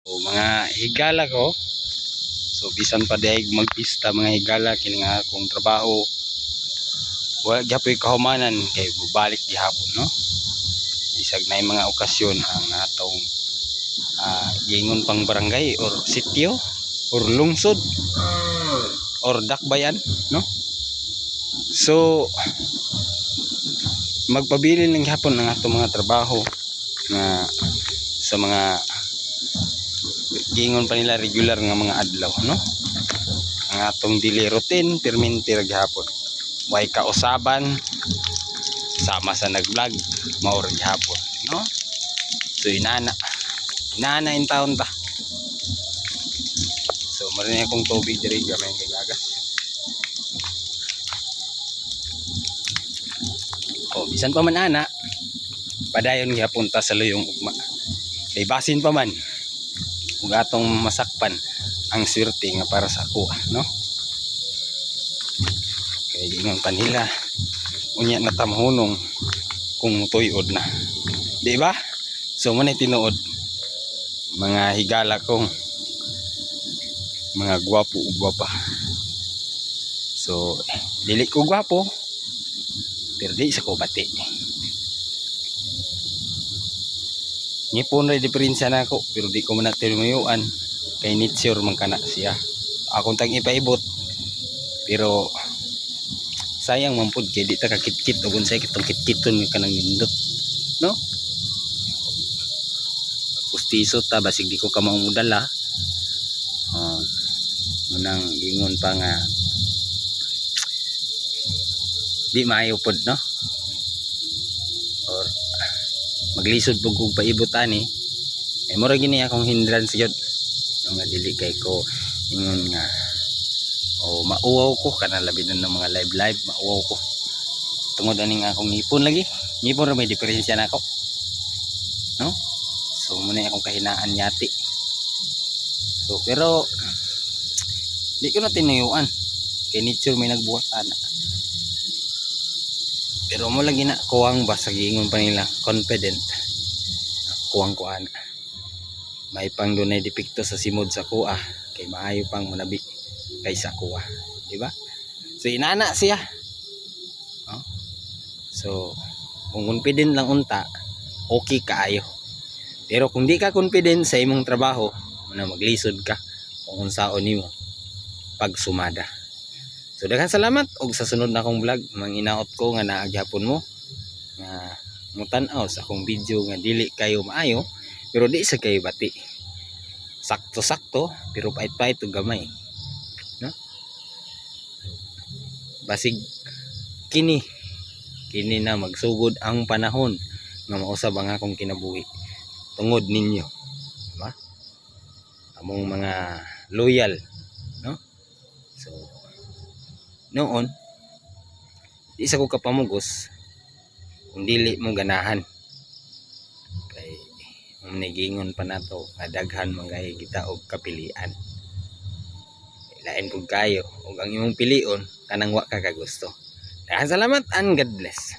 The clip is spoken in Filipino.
So, mga higala ko. So bisan pa dahil magpista mga higala kini akong trabaho. Wala gyapon kahumanan kay balik gihapon no. Bisag na mga okasyon ang atong ah, gingon pang barangay or sitio or lungsod or dakbayan no. So magpabili ng hapon ng atong mga trabaho na sa mga gingon pa nila regular nga mga adlaw no? Ang atong daily routine perminti ra gihapon. Way kausaban sama sa nag-vlog mao ra gihapon no? So inana inana in taon ta. So marin akong tubig diri gamay kay gagas oh bisan pa man ana. Padayon gihapon ta sa luyong ugma. Kay basin pa man atong masakpan ang swerte nga para sa ako no? Kaya gingon pa nila unya na tamhunong kung tuyod na. Di ba? So muna tinuod. Mga higala kong mga gwapo ug gwapa. So dili ko gwapo pero di sa ko bati Ngipon rin diferensya na ako pero di ko man tinumuyuan kay nature man kana siya. Akong tang ipaibot pero sayang man pud kay di ta kakit-kit ug unsay kitong kit-kiton kanang nindot. No? Pustiso ta basig di ko ka maumudala. Oh. Munang gingon pa nga di maayo no? Maglisod pug kog paibot ani. Eh mura gini akong hindrance gyud yung nga dili kay ko ingon nga o mauwaw ko kana labi na ng mga live live mauwaw ko. Tungod ani nga akong ngipon lagi. Ngipon ra may diferensya na ako. No? So muna akong kahinaan yati. So pero di ko na tinuyuan. Kay nature may nagbuhat ana pero mo lagi na kuwang ba? Sa giingon pa nila confident. Kuwang ko ana may pang dunay depekto sa simod sa kuha kay maayo pang manabi kaysa kuha di ba? So inana siya. Oh. so kung confident lang unta okay kaayo. Pero kung di ka confident sa imong trabaho na maglisod ka kung unsaon nimo. Pag sumada So daghang salamat og sa sunod na akong vlog manginaot ko nga naagyapon mo nga mutan-aw sa akong video nga dili kayo maayo pero di sa kayo bati. Sakto-sakto pero pait-pait ug gamay. No? Basig kini kini na magsugod ang panahon nga mausab ang akong kinabuhi tungod ninyo. Diba? Among mga loyal, no? So, noon isa ko kapamugos kung dili mo ganahan. Kay ang nigingon pa nato nga daghan mangay kita og kapilian. Lain pug kayo ug ang imong pilion kanang wa ka kagusto salamat and God bless